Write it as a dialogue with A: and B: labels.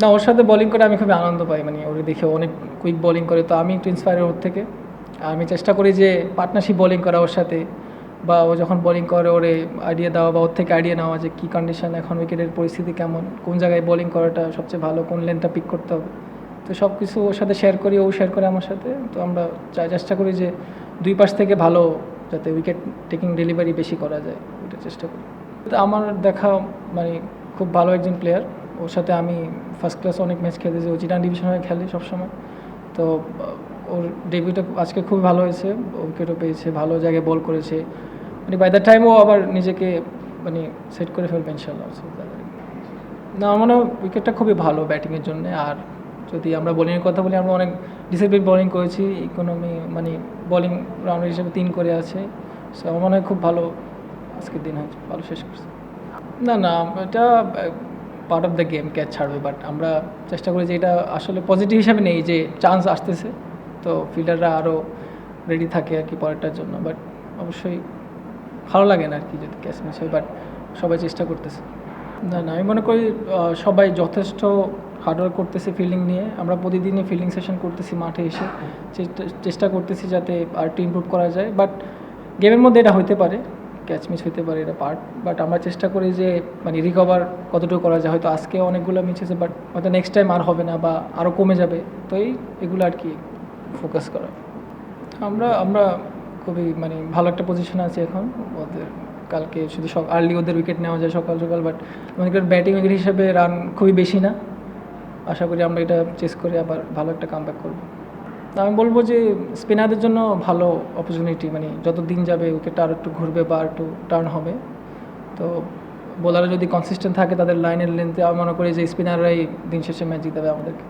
A: না, ওর সাথে বোলিং করে আমি খুবই আনন্দ পাই মানে ওরে দেখে অনেক কুইক বোলিং করে, তো আমি একটু ইন্সপায়ার ওর থেকে। আমি চেষ্টা করি যে পার্টনারশিপ বোলিং করা ওর সাথে, বা ও যখন বোলিং করে, ওরে আইডিয়া দেওয়া বা ওর থেকে আইডিয়া নেওয়া যে কী কন্ডিশন এখন উইকেটের পরিস্থিতি কেমন, কোন জায়গায় বোলিং করাটা সবচেয়ে ভালো, কোন লেনটা পিক করতে হবে। তো সব কিছু ওর সাথে শেয়ার করি, ও শেয়ার করে আমার সাথে, তো আমরা চেষ্টা করি যে দুই পাশ থেকে ভালো যাতে উইকেট টেকিং ডেলিভারি বেশি করা যায়, ওটা চেষ্টা করি। তো আমার দেখা মানে খুব ভালো একজন প্লেয়ার ওর সাথে আমি ফার্স্ট ক্লাস অনেক ম্যাচ খেলেছি, ও চিটান ডিভিশনে খেলে সবসময়। তো ওর ডেবিউটা আজকে খুব ভালো হয়েছে উইকেটও পেয়েছে, ভালো জায়গায় বল করেছে। মানে বাই দ্য টাইমও আবার নিজেকে মানে সেট করে ফেলবে ইনশাল্লাহ না, আমার মনে হয় উইকেটটা খুবই ভালো ব্যাটিংয়ের জন্য, আর যদি আমরা বোলিংয়ের কথা বলি, আমরা অনেক ডিসিপ্লিন বোলিং করেছি ইকোনমি মানে বোলিং রাউন্ডার হিসেবে তিন করে আছে সো আমার মনে হয় খুব ভালো আজকের দিন হয়েছে ভালো শেষ করছে। না না এটা part of the game catch ছাড়বে বাট আমরা চেষ্টা করি যে এটা আসলে পজিটিভ হিসাবে নেই যে চান্স আসতেছে, তো ফিল্ডাররা আরও রেডি থাকে আর কি পরেরটার জন্য বাট অবশ্যই ভালো লাগে না আর কি যদি ক্যাচ মিস হয় বাট সবাই চেষ্টা করতেছে। না না, আমি মনে করি সবাই যথেষ্ট হার্ডওয়ার্ক করতেছে ফিল্ডিং নিয়ে। আমরা প্রতিদিনই ফিল্ডিং সেশন করতেছি মাঠে এসে। চেষ্টা- করতেছি যাতে আর একটু ইমপ্রুভ করা যায় বাট গেমের মধ্যে এটা হতে পারে। ক্যাচ মিস হতে পারে এটা পার্ট বাট আমরা চেষ্টা করি যে মানে রিকভার কতটুকু করা যায়। হয়তো আজকে অনেকগুলো মিস হয়েছে বাট হয়তো নেক্সট টাইম আর হবে না বা আরও কমে যাবে। তো এই, এগুলো আর কি ফোকাস করা। আমরা আমরা খুবই মানে ভালো একটা পজিশনে আছি এখন। ওদের, কালকে শুধু সব আর্লি ওদের উইকেট নেওয়া যায় সকাল সকাল বাট করেন ব্যাটিং উইকেট হিসেবে রান খুবই বেশি না। আশা করি আমরা এটা চেস করে আবার ভালো একটা কাম ব্যাক করব। তা আমি বলব যে স্পিনারদের জন্য ভালো অপরচুনিটি মানে যত দিন যাবে উইকেটটা আরও একটু ঘুরবে বা একটু টার্ন হবে। তো বোলাররা যদি কনসিস্টেন্ট থাকে তাদের লাইনের লেন্থে আমি মনে করি যে স্পিনাররাই দিন শেষে ম্যাচ জিতাবে আমাদেরকে।